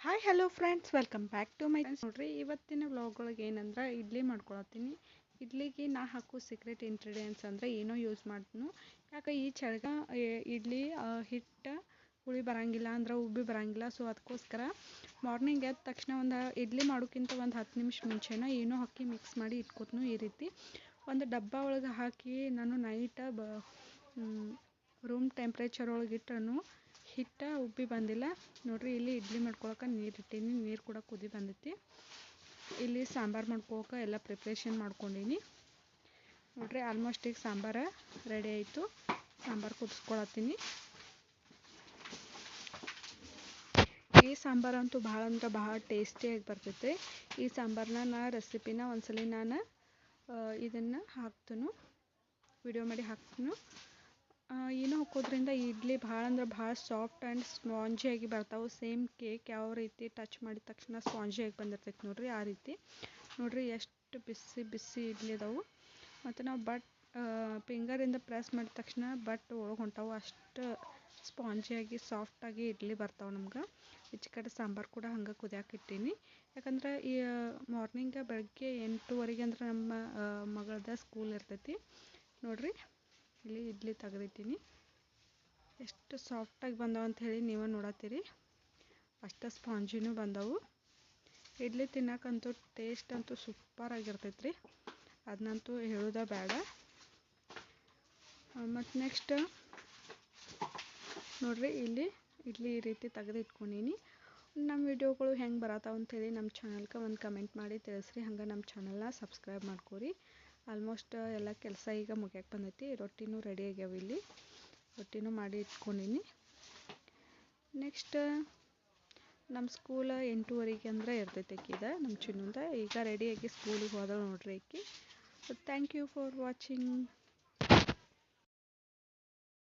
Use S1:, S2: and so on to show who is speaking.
S1: Hi hello friends welcome back to my ನೋಡ್ರಿ, ಇವತ್ತಿನ vlog ಒಳಗೆ ಏನಂದ್ರೆ, ಇಡ್ಲಿ ಮಾಡ್ಕೊಳತ್ತೀನಿ. ಇಡ್ಲಿಗೆ ನಾ ಹಾಕೋ ಸೀಕ್ರೆಟ್ ಇಂಗ್ರೀಡಿಯೆಂಟ್ಸ್ ಅಂದರೆ ಏನೋ ಯೂಸ್ ಮಾಡ್ತೀನಿ. ಯಾಕೆ ಈ ಚಳಿಗ ಇಡ್ಲಿ ಹಿಟ್ಟು ಹುಳಿ ಬರಂಗಿಲ್ಲ ಅಂದ್ರೆ ಉಬ್ಬಿ ಬರಂಗಿಲ್ಲ. ಸೊ ಅದಕ್ಕೋಸ್ಕರ ಮಾರ್ನಿಂಗ್ ಎದ್ದ ತಕ್ಷಣ ಒಂದು ಇಡ್ಲಿ ಮಾಡೋಕ್ಕಿಂತ ಒಂದು ಹತ್ತು ನಿಮಿಷ ಮುಂಚೆನ ಏನೋ ಹಾಕಿ ಮಿಕ್ಸ್ ಮಾಡಿ ಇಟ್ಕೊತ್ನು ಈ ರೀತಿ. ಒಂದು ಡಬ್ಬ ಒಳಗೆ ಹಾಕಿ ನಾನು ನೈಟ್ ಬ ರೂಮ್ ಟೆಂಪ್ರೇಚರ್ ಒಳಗೆ ಇಟ್ಟನು ಹಿಟ್ಟು ಉಬ್ಬಿ ಬಂದಿಲ್ಲ. ನೋಡ್ರಿ ಇಲ್ಲಿ ಇಡ್ಲಿ ಮಾಡ್ಕೊಳಕ್ಕೆ ನೀರು ಇಟ್ಟೀನಿ. ನೀರು ಕೂಡ ಕುದಿ ಬಂದೈತಿ. ಇಲ್ಲಿ ಸಾಂಬಾರು ಮಾಡ್ಕೊಳಕ್ಕೆ ಎಲ್ಲ ಪ್ರಿಪ್ರೇಷನ್ ಮಾಡ್ಕೊಂಡೀನಿ. ನೋಡ್ರಿ ಆಲ್ಮೋಸ್ಟ್ ಈಗ ಸಾಂಬಾರು ರೆಡಿ ಆಯಿತು. ಸಾಂಬಾರು ಕುದಿಸ್ಕೊಳತ್ತೀನಿ. ಈ ಸಾಂಬಾರಂತೂ ಭಾಳ ಅಂದ್ರೆ ಭಾಳ ಟೇಸ್ಟಿಯಾಗಿ ಬರ್ತೈತೆ. ಈ ಸಾಂಬಾರನ್ನ ನಾ ರೆಸಿಪಿನ ಒಂದ್ಸಲಿ ನಾನು ಇದನ್ನು ಹಾಕ್ತನು. ವಿಡಿಯೋ ಮಾಡಿ ಹಾಕ್ತೀನಿ. ಏನೋ ಹಾಕೋದ್ರಿಂದ ಇಡ್ಲಿ ಭಾಳ ಅಂದ್ರೆ ಭಾಳ ಸಾಫ್ಟ್ ಆ್ಯಂಡ್ ಸ್ಪಾಂಜಿಯಾಗಿ ಬರ್ತಾವೆ. ಸೇಮ್ ಕೇಕ್ ಯಾವ ರೀತಿ ಟಚ್ ಮಾಡಿದ ತಕ್ಷಣ ಸ್ಪಾಂಜಿಯಾಗಿ ಬಂದಿರ್ತೈತೆ ನೋಡಿರಿ, ಆ ರೀತಿ. ನೋಡಿರಿ ಎಷ್ಟು ಬಿಸಿ ಬಿಸಿ ಇಡ್ಲಿ ಅದಾವು. ಮತ್ತು ನಾವು ಬಟ್ ಫಿಂಗರಿಂದ ಪ್ರೆಸ್ ಮಾಡಿದ ತಕ್ಷಣ ಬಟ್ ಒಳಗೆ ಹೊಂಟಾವು. ಅಷ್ಟು ಸ್ಪಾಂಜಿಯಾಗಿ ಸಾಫ್ಟಾಗಿ ಇಡ್ಲಿ ಬರ್ತಾವೆ ನಮ್ಗೆ. ಹೆಚ್ಚು ಕಡೆ ಸಾಂಬಾರು ಕೂಡ ಹಂಗೆ ಕುದಿಯಾಕಿಟ್ಟೀನಿ ಯಾಕಂದ್ರೆ ಈ ಮಾರ್ನಿಂಗ ಬೆಳಗ್ಗೆ ಎಂಟೂವರೆಗೆ ಅಂದ್ರೆ ನಮ್ಮ ಮಗಳದ ಸ್ಕೂಲ್ ಇರ್ತೈತಿ. ನೋಡ್ರಿ. ಇಲ್ಲಿ ಇಡ್ಲಿ ತೆಗೆದಿಟ್ಟಿನಿ. ಎಷ್ಟು ಸಾಫ್ಟಾಗಿ ಬಂದವು ಅಂತ ಹೇಳಿ ನೀವು ನೋಡತ್ತೀರಿ. ಅಷ್ಟು ಸ್ಪಾಂಜಿನೂ ಬಂದವು. ಇಡ್ಲಿ ತಿನ್ನಕ್ಕಂತೂ ಟೇಸ್ಟ್ ಅಂತೂ ಸೂಪರ್ ಆಗಿರ್ತೈತೆ ರೀ ಅದನ್ನಂತೂ ಹೇಳೋದ ಬೇಡ. ಮತ್ತು ನೆಕ್ಸ್ಟ್ ನೋಡ್ರಿ, ಇಲ್ಲಿ ಇಡ್ಲಿ ಈ ರೀತಿ ತೆಗೆದು ಇಟ್ಕೊಂಡೀನಿ ನಮ್ಮ ವಿಡಿಯೋಗಳು ಹೆಂಗೆ ಬರತ್ತಾವ ಹೇಳಿ ನಮ್ಮ ಚಾನಲ್ಗೆ ಒಂದು ಕಮೆಂಟ್ ಮಾಡಿ ತಿಳಿಸ್ರಿ. ಹಂಗೆ ನಮ್ಮ ಚಾನಲ್ನ ಸಬ್ಸ್ಕ್ರೈಬ್ ಮಾಡ್ಕೊರಿ. ಆಲ್ಮೋಸ್ಟ್ ಎಲ್ಲ ಕೆಲಸ ಈಗ ಮುಗಿಯಕ್ಕೆ ಬಂದೈತಿ. ರೊಟ್ಟಿನೂ ರೆಡಿ ಆಗ್ಯಾವ ಇಲ್ಲಿ. ರೊಟ್ಟಿನೂ ಮಾಡಿ ಇಟ್ಕೊಂಡಿನಿ. ನೆಕ್ಸ್ಟ್ ನಮ್ಮ ಸ್ಕೂಲ ಎಂಟೂವರೆಗೆ ಅಂದ್ರೆ ಇರ್ತೈತೆ ಆಕಿದ ನಮ್ಮ ಚಿನ್ನಂದ. ಈಗ ರೆಡಿಯಾಗಿ ಸ್ಕೂಲಿಗೆ ಹೋದಳು ನೋಡ್ರಿ ಆಕಿ. Thank you for watching